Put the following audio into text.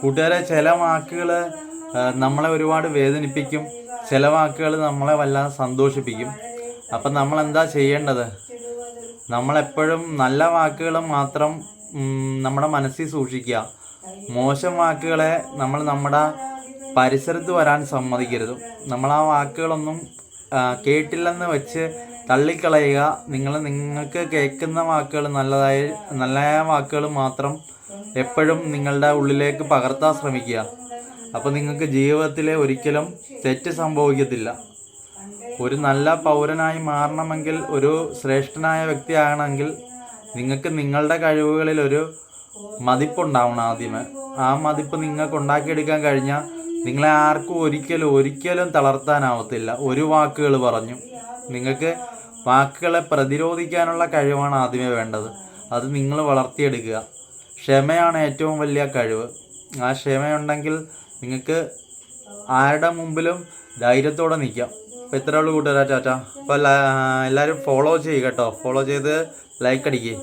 കൂട്ടുകാരെ ചില വാക്കുകൾ നമ്മളെ ഒരുപാട് വേദനിപ്പിക്കും. ചില വാക്കുകൾ നമ്മളെ വല്ലാതെ സന്തോഷിപ്പിക്കും. അപ്പം നമ്മൾ എന്താ ചെയ്യേണ്ടത്? നമ്മളെപ്പോഴും നല്ല വാക്കുകൾ മാത്രം നമ്മുടെ മനസ്സിൽ സൂക്ഷിക്കുക. മോശം വാക്കുകളെ നമ്മൾ നമ്മുടെ പരിസരത്ത് വരാൻ സമ്മതിക്കരുത്. നമ്മൾ ആ വാക്കുകളൊന്നും കേട്ടില്ലെന്ന് വെച്ച് തള്ളിക്കളയുക. നിങ്ങൾ നിങ്ങൾക്ക് കേൾക്കുന്ന വാക്കുകൾ നല്ലതായി നല്ല വാക്കുകൾ മാത്രം എപ്പോഴും നിങ്ങളുടെ ഉള്ളിലേക്ക് പകർത്താൻ ശ്രമിക്കുക. അപ്പോൾ നിങ്ങൾക്ക് ജീവിതത്തിൽ ഒരിക്കലും തെറ്റ് സംഭവിക്കത്തില്ല. ഒരു നല്ല പൗരനായി മാറണമെങ്കിൽ ഒരു ശ്രേഷ്ഠനായ വ്യക്തിയാകണമെങ്കിൽ നിങ്ങൾക്ക് നിങ്ങളുടെ കഴിവുകളിൽ ഒരു മതിപ്പുണ്ടാവണം ആദ്യമേ. ആ മതിപ്പ് നിങ്ങൾക്ക് ഉണ്ടാക്കിയെടുക്കാൻ കഴിഞ്ഞാൽ നിങ്ങളെ ആർക്കും ഒരിക്കലും ഒരിക്കലും തളർത്താനാവത്തില്ല. ഒരു വാക്കുകൾ പറഞ്ഞു. നിങ്ങൾക്ക് വാക്കുകളെ പ്രതിരോധിക്കാനുള്ള കഴിവാണ് ആദ്യമേ വേണ്ടത്. അത് നിങ്ങൾ വളർത്തിയെടുക്കുക. ക്ഷമയാണ് ഏറ്റവും വലിയ കഴിവ്. ആ ക്ഷമയുണ്ടെങ്കിൽ നിങ്ങൾക്ക് ആരുടെ മുമ്പിലും ധൈര്യത്തോടെ നിൽക്കാം. അപ്പോൾ ഇത്രയുള്ള കൂട്ടുകാരാ ചാച്ചാ അപ്പോൾ എല്ലാവരും ഫോളോ ചെയ്യുക കേട്ടോ. ഫോളോ ചെയ്ത് ലൈക്ക് അടിക്കുക